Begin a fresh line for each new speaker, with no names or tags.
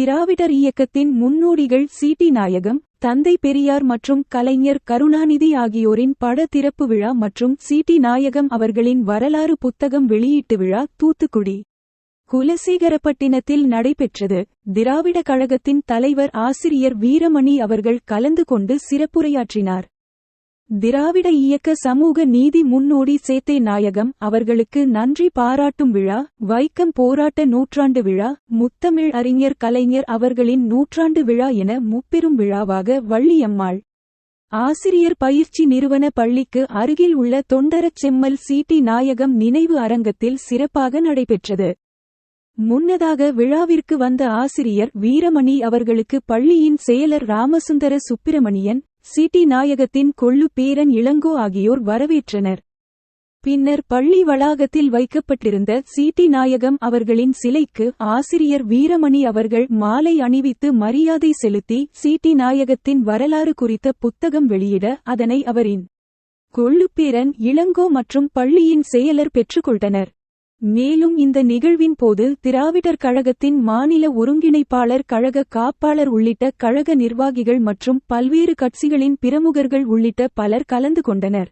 திராவிடர் இயக்கத்தின் முன்னோடிகள் சிடி நாயகம் தந்தை பெரியார் மற்றும் கலைஞர் கருணாநிதி ஆகியோரின் பட திறப்பு விழா மற்றும் சிடி நாயகம் அவர்களின் வரலாறு புத்தகம் வெளியீட்டு விழா தூத்துக்குடி. குலசேகரப்பட்டினத்தில் நடைபெற்றது. திராவிட கழகத்தின் தலைவர் ஆசிரியர் வீரமணி அவர்கள் கலந்து கொண்டு சிறப்புரையாற்றினார். திராவிட இயக்க சமூக நீதி முன்னோடி சேத்தே நாயகம் அவர்களுக்கு நன்றி பாராட்டும் விழா வைக்கம் போராட்ட நூற்றாண்டு விழா முத்தமிழ் அறிஞர் கலைஞர் அவர்களின் நூற்றாண்டு விழா என முப்பெரும் விழாவாக வள்ளியம்மாள். ஆசிரியர் பயிற்சி நிறுவன பள்ளிக்கு அருகில் உள்ள தொண்டரச் செம்மல் சிடி நாயகம் நினைவு அரங்கத்தில் சிறப்பாக நடைபெற்றது. முன்னதாக விழாவிற்கு வந்த ஆசிரியர் வீரமணி அவர்களுக்கு பள்ளியின் செயலர் ராமசுந்தர சுப்பிரமணியன் சிடி நாயகத்தின் கொள்ளு பேரன் இளங்கோ ஆகியோர் வரவேற்றனர். பின்னர் பள்ளி வளாகத்தில் வைக்கப்பட்டிருந்த சிடி நாயகம் அவர்களின் சிலைக்கு ஆசிரியர் வீரமணி அவர்கள் மாலை அணிவித்து மரியாதை செலுத்தி சிடி நாயகத்தின் வரலாறு குறித்த புத்தகம் வெளியிட அதனை அவரின் கொள்ளுப்பேரன் இளங்கோ மற்றும் பள்ளியின் செயலர் பெற்றுக்கொண்டனர் மேலும் இந்த நிகழ்வின் போது திராவிடர் கழகத்தின் மாநில ஒருங்கிணைப்பாளர் கழக காப்பாளர் உள்ளிட்ட கழக நிர்வாகிகள் மற்றும் பல்வேறு கட்சிகளின் பிரமுகர்கள் உள்ளிட்ட பலர் கலந்து கொண்டனர்.